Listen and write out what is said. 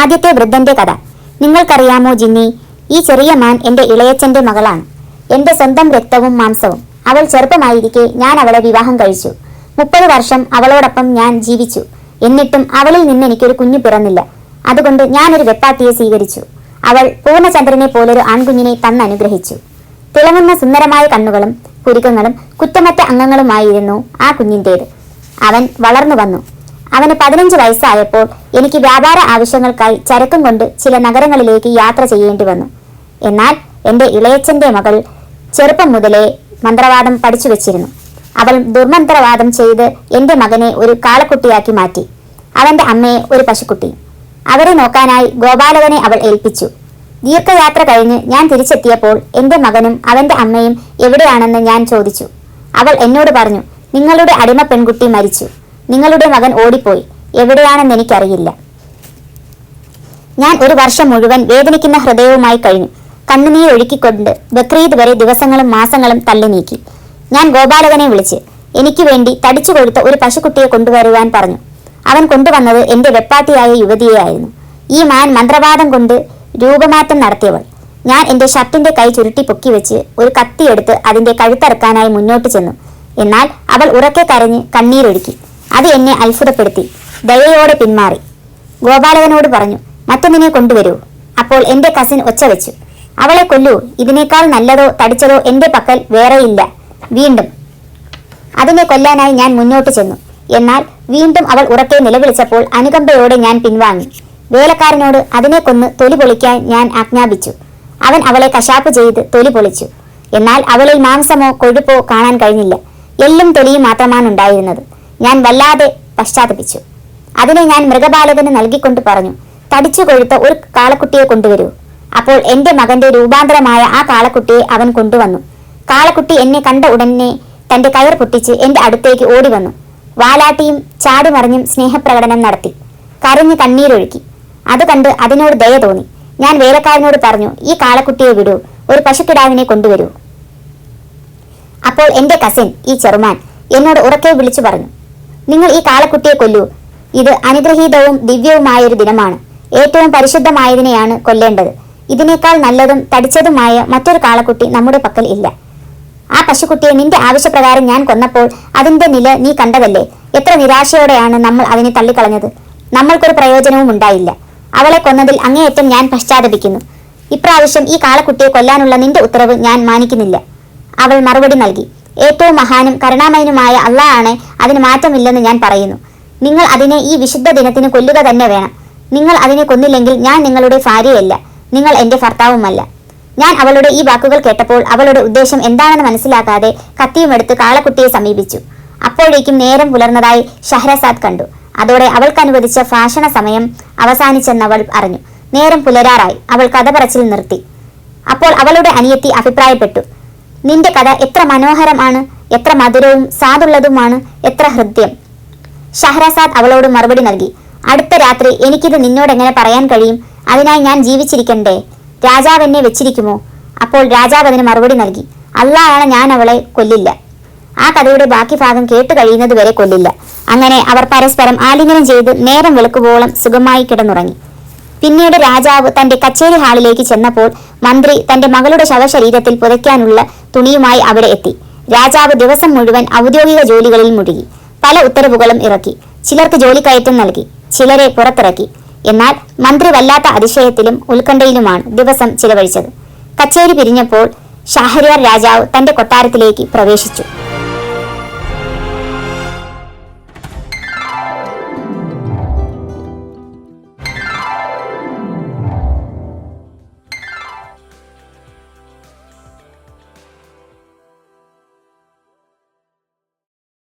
ആദ്യത്തെ വൃദ്ധന്റെ കഥ. നിങ്ങൾക്കറിയാമോ ജിന്നി? ഈ ചെറിയ മാൻ എന്റെ ഇളയച്ചന്റെ മകളാണ്. എന്റെ സ്വന്തം രക്തവും മാംസവും. അവൾ ചെറുപ്പമായിരിക്കെ ഞാൻ അവളെ വിവാഹം കഴിച്ചു. മുപ്പത് വർഷം അവളോടൊപ്പം ഞാൻ ജീവിച്ചു. എന്നിട്ടും അവളിൽ നിന്ന് എനിക്കൊരു കുഞ്ഞു പിറന്നില്ല. അതുകൊണ്ട് ഞാനൊരു വെപ്പാട്ടിയെ സ്വീകരിച്ചു. അവൾ പൂർണചന്ദ്രനെ പോലൊരു ആൺകുഞ്ഞിനെ തന്നനുഗ്രഹിച്ചു തിളങ്ങുന്ന സുന്ദരമായ കണ്ണുകളും കുരുക്കങ്ങളും കുറ്റമറ്റ അംഗങ്ങളുമായിരുന്നു ആ കുഞ്ഞിന്റേത് അവൻ വളർന്നു വന്നു. അവന് പതിനഞ്ച് വയസ്സായപ്പോൾ എനിക്ക് വ്യാപാര ആവശ്യങ്ങൾക്കായി ചരക്കും കൊണ്ട് ചില നഗരങ്ങളിലേക്ക് യാത്ര ചെയ്യേണ്ടി വന്നു. എന്നാൽ എന്റെ ഇളയച്ചന്റെ മകൾ ചെറുപ്പം മുതലേ മന്ത്രവാദം പഠിച്ചു വെച്ചിരുന്നു. അവൾ ദുർമന്ത്രവാദം ചെയ്ത് എന്റെ മകനെ ഒരു കാളക്കുട്ടിയാക്കി മാറ്റി. അവന്റെ അമ്മയെ ഒരു പശുക്കുട്ടി. അവരെ നോക്കാനായി ഗോപാലകനെ അവൾ ഏൽപ്പിച്ചു. ദീർഘയാത്ര കഴിഞ്ഞ് ഞാൻ തിരിച്ചെത്തിയപ്പോൾ എന്റെ മകനും അവന്റെ അമ്മയും എവിടെയാണെന്ന് ഞാൻ ചോദിച്ചു. അവൾ എന്നോട് പറഞ്ഞു നിങ്ങളുടെ അടിമ പെൺകുട്ടി മരിച്ചു. നിങ്ങളുടെ മകൻ ഓടിപ്പോയി. എവിടെയാണെന്ന് എനിക്കറിയില്ല. ഞാൻ ഒരു വർഷം മുഴുവൻ വേദനിക്കുന്ന ഹൃദയവുമായി കഴിഞ്ഞു. കണ്ണുനീർ ഒഴുക്കിക്കൊണ്ട് ബക്രീദ് വരെ ദിവസങ്ങളും മാസങ്ങളും തള്ളി നീക്കി. ഞാൻ ഗോപാലകനെ വിളിച്ച് എനിക്ക് വേണ്ടി തടിച്ചു കൊഴുത്ത ഒരു പശുക്കുട്ടിയെ കൊണ്ടുവരുവാൻ പറഞ്ഞു. അവൻ കൊണ്ടുവന്നത് എന്റെ വെപ്പാട്ടിയായ യുവതിയെയായിരുന്നു. ഈ മാൻ മന്ത്രവാദം കൊണ്ട് രൂപമാറ്റം നടത്തിയവൾ. ഞാൻ എന്റെ ഷർട്ടിന്റെ കൈ ചുരുട്ടി പൊക്കി വെച്ച് ഒരു കത്തിയെടുത്ത് അതിന്റെ കഴുത്തറക്കാനായി മുന്നോട്ട് ചെന്നു. എന്നാൽ അവൾ ഉറക്കെ കരഞ്ഞ് കണ്ണീരൊഴുക്കി. അത് എന്നെ അത്ഭുതപ്പെടുത്തി. ദയയോടെ പിന്മാറി. ഗോപാലകനോട് പറഞ്ഞു മറ്റൊന്നിനെ കൊണ്ടുവരൂ. അപ്പോൾ എന്റെ കസിൻ ഒച്ച വെച്ചു. അവളെ കൊല്ലൂ. ഇതിനേക്കാൾ നല്ലതോ തടിച്ചതോ എന്റെ പക്കൽ വേറെയില്ല. വീണ്ടും. അതിനെ കൊല്ലാനായി ഞാൻ മുന്നോട്ട് ചെന്നു. എന്നാൽ വീണ്ടും അവൾ ഉറക്കെ നിലവിളിച്ചപ്പോൾ അനുകമ്പയോടെ ഞാൻ പിൻവാങ്ങി. വേലക്കാരനോട് അതിനെ കൊന്ന് തൊലി പൊളിക്കാൻ ഞാൻ ആജ്ഞാപിച്ചു. അവൻ അവളെ കശാപ്പ് ചെയ്ത് തൊലി പൊളിച്ചു. എന്നാൽ അവളിൽ മാംസമോ കൊഴുപ്പോ കാണാൻ കഴിഞ്ഞില്ല. എല്ലും തൊലിയും മാത്രമാണ് ഉണ്ടായിരുന്നത്. ഞാൻ വല്ലാതെ പശ്ചാത്തപിച്ചു. അതിനെ ഞാൻ മൃഗപാലകന് നൽകിക്കൊണ്ട് പറഞ്ഞു തടിച്ചു കൊഴുത്ത ഒരു കാളക്കുട്ടിയെ കൊണ്ടുവരൂ. അപ്പോൾ എന്റെ മകന്റെ രൂപാന്തരമായ ആ കാളക്കുട്ടിയെ അവൻ കൊണ്ടുവന്നു. കാളക്കുട്ടി എന്നെ കണ്ട ഉടനെ തന്റെ കയർ പൊട്ടിച്ച് എന്റെ അടുത്തേക്ക് ഓടി വന്നു വാലാട്ടിയും ചാടിമറിഞ്ഞും സ്നേഹപ്രകടനം നടത്തി. കരഞ്ഞ് കണ്ണീരൊഴുക്കി. അത് കണ്ട് അതിനോട് ദയ തോന്നി. ഞാൻ വേലക്കാരനോട് പറഞ്ഞു ഈ കാളക്കുട്ടിയെ വിടൂ ഒരു പശുക്കിടാവിനെ കൊണ്ടുവരൂ. അപ്പോൾ എന്റെ കസിൻ ഈ ചെറുമാൻ എന്നോട് ഉറക്കെ വിളിച്ചു പറഞ്ഞു നിങ്ങൾ ഈ കാളക്കുട്ടിയെ കൊല്ലൂ. ഇത് അനുഗ്രഹീതവും ദിവ്യവുമായ ഒരു ദിനമാണ്. ഏറ്റവും പരിശുദ്ധമായതിനെയാണ് കൊല്ലേണ്ടത്. ഇതിനേക്കാൾ നല്ലതും തടിച്ചതുമായ മറ്റൊരു കാളക്കുട്ടി നമ്മുടെ പക്കൽ ഇല്ല. ആ പശുക്കുട്ടിയെ നിന്റെ ആവശ്യപ്രകാരം ഞാൻ കൊന്നപ്പോൾ അതിന്റെ നില നീ കണ്ടതല്ലേ? എത്ര നിരാശയോടെയാണ് നമ്മൾ അതിനെ തള്ളിക്കളഞ്ഞത്. നമ്മൾക്കൊരു പ്രയോജനവും ഉണ്ടായില്ല. അവളെ കൊന്നതിൽ അങ്ങേയറ്റം ഞാൻ പശ്ചാത്തപിക്കുന്നു. ഇപ്രാവശ്യം ഈ കാളക്കുട്ടിയെ കൊല്ലാനുള്ള നിന്റെ ഉത്തരവ് ഞാൻ മാനിക്കുന്നില്ല. അവൾ മറുപടി നൽകി. ഏറ്റവും മഹാനും കരുണാമയനുമായ അള്ളാഹാണ്. അതിന് മാറ്റമില്ലെന്ന് ഞാൻ പറയുന്നു. നിങ്ങൾ അതിനെ ഈ വിശുദ്ധ ദിനത്തിന് കൊല്ലുക തന്നെ വേണം. നിങ്ങൾ അതിനെ കൊന്നില്ലെങ്കിൽ ഞാൻ നിങ്ങളുടെ ഭാര്യയല്ല. നിങ്ങൾ എന്റെ ഭർത്താവുമല്ല. ഞാൻ അവളുടെ ഈ വാക്കുകൾ കേട്ടപ്പോൾ അവളുടെ ഉദ്ദേശം എന്താണെന്ന് മനസ്സിലാക്കാതെ കത്തിയും കത്തിയുമെടുത്ത് കാളക്കുട്ടിയെ സമീപിച്ചു. അപ്പോഴേക്കും നേരം പുലർന്നതായി ഷഹ്രസാദ് കണ്ടു. അതോടെ അവൾക്ക് അനുവദിച്ച ഭാഷണ സമയം അവസാനിച്ചെന്ന് അവൾ അറിഞ്ഞു. നേരം പുലരാറായി. അവൾ കഥ പറച്ചിൽ നിർത്തി. അപ്പോൾ അവളുടെ അനിയത്തി അഭിപ്രായപ്പെട്ടു. നിന്റെ കഥ എത്ര മനോഹരമാണ് എത്ര മധുരവും സാധുള്ളതുമാണ് എത്ര ഹൃദ്യം. ഷഹ്രസാദ് അവളോട് മറുപടി നൽകി അടുത്ത രാത്രി എനിക്കിത് നിന്നോട് എങ്ങനെ പറയാൻ കഴിയും? അതിനായി ഞാൻ ജീവിച്ചിരിക്കണ്ടേ? രാജാവ് എന്നെ വെച്ചിരിക്കുമോ? അപ്പോൾ രാജാവ് അതിന് മറുപടി നൽകി അള്ളാഹാണ് ഞാൻ അവളെ കൊല്ലില്ല. ആ കഥയുടെ ബാക്കി ഭാഗം കേട്ട് കഴിയുന്നത് വരെ കൊല്ലില്ല. അങ്ങനെ അവർ പരസ്പരം ആലിംഗനം ചെയ്ത് നേരം വെളുക്കുവോളം സുഖമായി കിടന്നുറങ്ങി. പിന്നീട് രാജാവ് തന്റെ കച്ചേരി ഹാളിലേക്ക് ചെന്നപ്പോൾ മന്ത്രി തന്റെ മകളുടെ ശവശരീരത്തിൽ പുതയ്ക്കാനുള്ള തുണിയുമായി അവിടെ എത്തി. രാജാവ് ദിവസം മുഴുവൻ ഔദ്യോഗിക ജോലികളിൽ മുഴുകി. പല ഉത്തരവുകളും ഇറക്കി. ചിലർക്ക് ജോലി കയറ്റം നൽകി. ചിലരെ പുറത്തിറക്കി. എന്നാൽ മന്ത്രി വല്ലാത്ത അതിശയത്തിലും ഉത്കണ്ഠയിലുമാണ് ദിവസം ചിലവഴിച്ചത്. കച്ചേരി പിരിഞ്ഞപ്പോൾ ഷാഹരിയാർ രാജാവ് തന്റെ കൊട്ടാരത്തിലേക്ക് പ്രവേശിച്ചു.